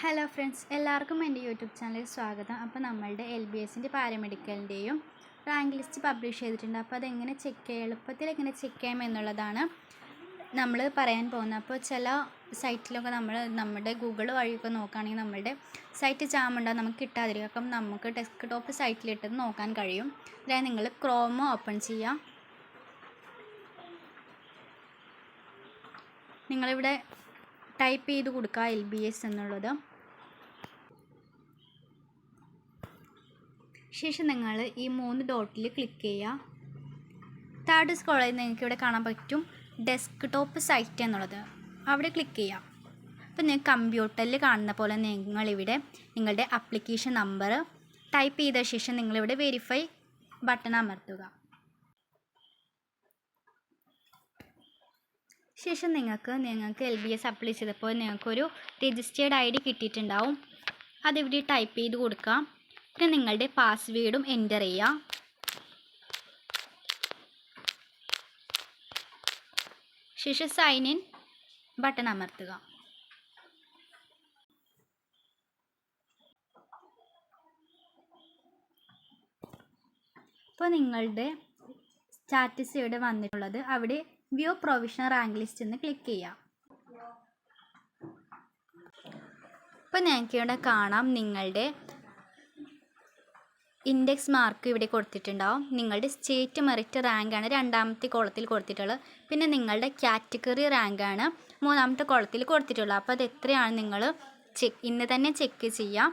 Hello friends എല്ലാവർക്കും എന്റെ YouTube ചാനലിൽ സ്വാഗതം. അപ്പോൾ നമ്മളുടെ എൽ ബി എസിന്റെ പാരാമെഡിക്കലിന്റെയും റാങ്ക് ലിസ്റ്റ് പബ്ലിഷ് ചെയ്തിട്ടുണ്ട്. അപ്പോൾ അതെങ്ങനെ ചെക്ക് ചെയ്യാം? എളുപ്പത്തിൽ എങ്ങനെ ചെക്ക് ചെയ്യാം എന്നുള്ളതാണ് നമ്മൾ പറയാൻ പോകുന്നത്. അപ്പോൾ ചില സൈറ്റിലൊക്കെ നമ്മൾ നമ്മുടെ ഗൂഗിൾ വഴിയൊക്കെ നോക്കുകയാണെങ്കിൽ നമ്മളുടെ സൈറ്റ് ജാം നമുക്ക് കിട്ടാതിരിക്കും. അപ്പം നമുക്ക് ഡെസ്ക് ടോപ്പ് സൈറ്റിലിട്ടത് നോക്കാൻ കഴിയും. അതായത് നിങ്ങൾ ക്രോമ് ഓപ്പൺ ചെയ്യാം നിങ്ങളിവിടെ ടൈപ്പ് ചെയ്ത് കൊടുക്കുക എൽ ബി എസ് എന്നുള്ളത്. ശേഷം നിങ്ങൾ ഈ മൂന്ന് ഡോട്ടിൽ ക്ലിക്ക് ചെയ്യുക. തേർഡ് ചെയ്ത് നിങ്ങൾക്ക് ഇവിടെ കാണാൻ പറ്റും ഡെസ്ക് ടോപ്പ് സൈറ്റ് എന്നുള്ളത്. അവിടെ ക്ലിക്ക് ചെയ്യാം അപ്പോൾ നിങ്ങൾ കമ്പ്യൂട്ടറിൽ കാണുന്ന പോലെ നിങ്ങളിവിടെ നിങ്ങളുടെ അപ്ലിക്കേഷൻ നമ്പർ ടൈപ്പ് ചെയ്ത ശേഷം നിങ്ങളിവിടെ വെരിഫൈ ബട്ടൺ അമർത്തുക. ശേഷം നിങ്ങൾക്ക് നിങ്ങൾക്ക് എൽ ബി എസ് അപ്ലൈ ചെയ്തപ്പോൾ നിങ്ങൾക്കൊരു രജിസ്റ്റേർഡ് ഐ ഡി കിട്ടിയിട്ടുണ്ടാവും. അതിവിടെ ടൈപ്പ് ചെയ്ത് കൊടുക്കാം പിന്നെ നിങ്ങളുടെ പാസ്വേഡും എന്റർ ചെയ്യാം ശേഷം സൈൻ ഇൻ ബട്ടൺ അമർത്തുക. ഇപ്പോൾ നിങ്ങളുടെ സ്റ്റാറ്റസ് ഇവിടെ വന്നിട്ടുള്ളത് അവിടെ വ്യൂ പ്രൊവിഷണൽ റാങ്ക് ലിസ്റ്റ് എന്ന് ക്ലിക്ക് ചെയ്യാം. അപ്പോൾ ഞങ്ങൾക്ക് ഇവിടെ കാണാം നിങ്ങളുടെ ഇൻഡെക്സ് മാർക്ക് ഇവിടെ കൊടുത്തിട്ടുണ്ടാവും. നിങ്ങളുടെ സ്റ്റേറ്റ് മെറിറ്റ് റാങ്കാണ് രണ്ടാമത്തെ കോളത്തിൽ കൊടുത്തിട്ടുള്ളത്. പിന്നെ നിങ്ങളുടെ കാറ്റഗറി റാങ്കാണ് മൂന്നാമത്തെ കോളത്തിൽ കൊടുത്തിട്ടുള്ളത്. അപ്പോൾ അത് എത്രയാണ് നിങ്ങൾ ചെക്ക് ഇന്ന് തന്നെ ചെക്ക് ചെയ്യാം.